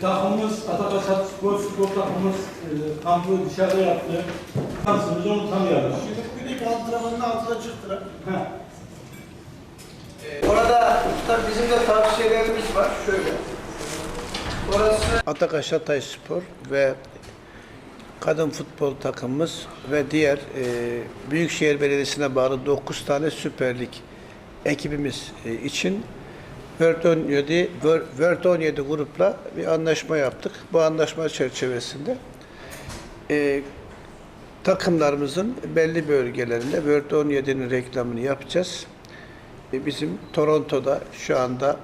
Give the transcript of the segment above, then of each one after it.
takımımız, Atakasat Spor Spor takımımız e, kampı dışarıda yaptı. Şansımız onu tanıyalım. Şimdi günlük antrenmanın altına çıktılar. Heh. Orada tabii bizim de tavsiyelerimiz var. Şöyle. Orası Atakaş Hatay Spor ve kadın futbol takımımız ve diğer e, Büyükşehir Belediyesi'ne bağlı 9 tane Süper Lig ekibimiz e, için 17, Word- Word 17 grupla bir anlaşma yaptık. Bu anlaşma çerçevesinde e, takımlarımızın belli bölgelerinde Word 17'nin reklamını yapacağız. E, Bizim Toronto'da şu anda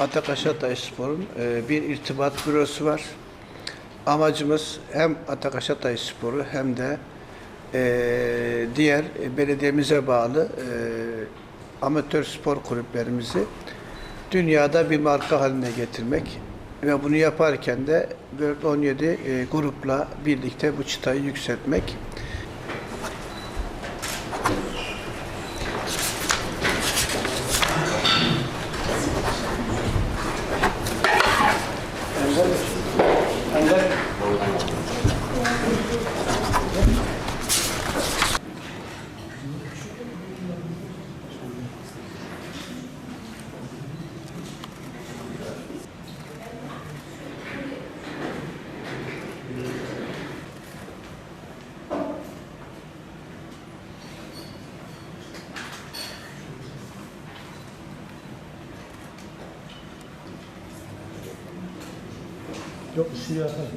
Atakaş Hatay Spor'un e, bir irtibat bürosu var. Amacımız hem Atakaş Hatay Spor'u hem de e, diğer e, belediyemize bağlı e, amatör spor kulüplerimizi dünyada bir marka haline getirmek ve bunu yaparken de World 17 e, grupla birlikte bu çıtayı yükseltmek. Yok ışığı yaparsınız.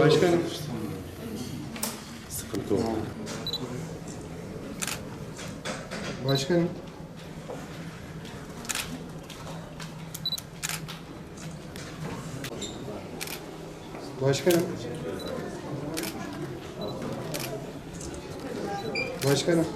Başkanım. Sıkıntı oldu. Başkanım. Başkanım. Başkanım.